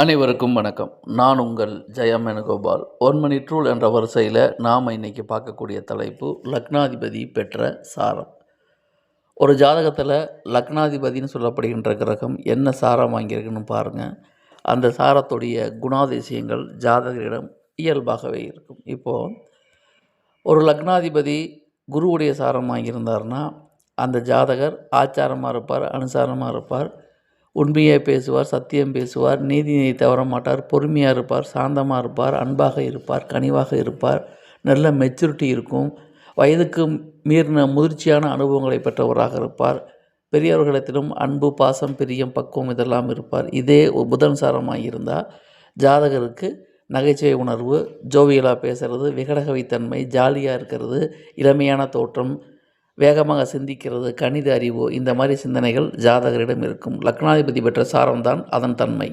அனைவருக்கும் வணக்கம். நான் உங்கள் ஜெயம் வேணுகோபால் ஒன் மணி ட்ரூல் என்ற வரிசையில் நாம் இன்னைக்கு பார்க்கக்கூடிய தலைப்பு லக்னாதிபதி பெற்ற சாரம். ஒரு ஜாதகத்தில் லக்னாதிபதின்னு சொல்லப்படுகின்ற கிரகம் என்ன சாரம் வாங்கியிருக்குன்னு பாருங்கள் அந்த சாரத்துடைய குணாதிசயங்கள் ஜாதகரிடம் இயல்பாகவே இருக்கும். இப்போது ஒரு லக்னாதிபதி குருவுடைய சாரம் வாங்கியிருந்தாருன்னா அந்த ஜாதகர் ஆச்சாரமாக இருப்பார் அனுசாரமாக இருப்பார். உண்மையாக பேசுவார் சத்தியம் பேசுவார் நீதியை தவற மாட்டார் பொறுமையாக இருப்பார் சாந்தமாக இருப்பார் அன்பாக இருப்பார் கனிவாக இருப்பார் நல்ல மெச்சூரிட்டி இருக்கும். வயதுக்கு மீறின முதிர்ச்சியான அனுபவங்களை பெற்றவராக இருப்பார். பெரியவர்களிடத்திலும் அன்பு பாசம் பிரியம் பக்குவம் இதெல்லாம் இருப்பார். இதே புதன் சாரமாக இருந்தால் ஜாதகருக்கு நகைச்சுவை உணர்வு ஜோவியலாக பேசுகிறது விகடகவித்தன்மை ஜாலியாக இருக்கிறது இளமையான தோற்றம் வேகமாக சிந்திக்கிறது கணித அறிவு இந்த மாதிரி சிந்தனைகள் ஜாதகரிடம் இருக்கும். லக்னாதிபதி பெற்ற சாரம்தான் அதன் தன்மை.